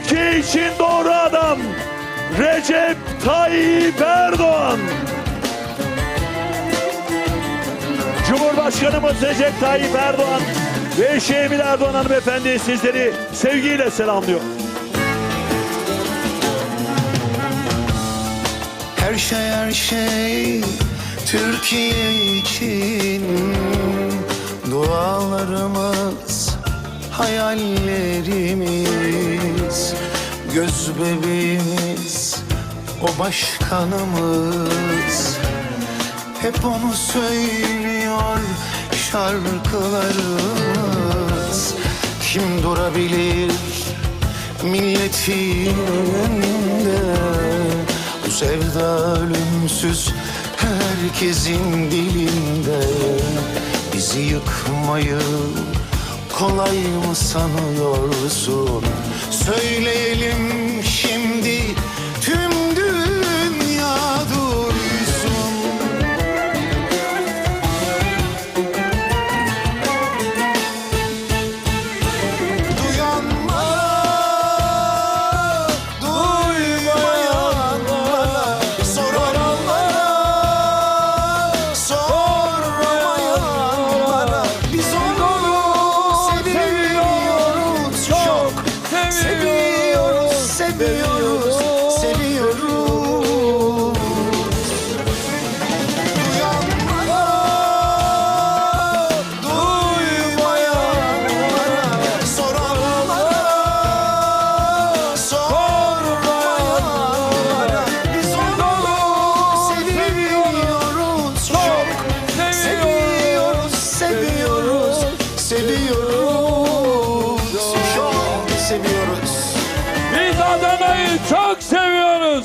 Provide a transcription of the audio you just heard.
Türkiye için doğru adam Recep Tayyip Erdoğan. Cumhurbaşkanımız Recep Tayyip Erdoğan ve eşi Emine Erdoğan hanımefendi sizleri sevgiyle selamlıyor. Her şey her şey Türkiye için Dualarımız Hayallerimiz Göz bebeğimiz O başkanımız. Hep onu söylüyor şarkılarımız. Kim durabilir milletin önünde Bu sevda ölümsüz herkesin dilinde. Bizi yıkmayı kolay mı sanıyorsun? Söyleyelim Seviyoruz, seviyoruz, Duyanlara, duymayanlara, soranlara, sormayanlara Biz onu seviyoruz çok Seviyoruz, seviyoruz, seviyoruz. Çok seviyoruz biz Adana'yı çok seviyoruz.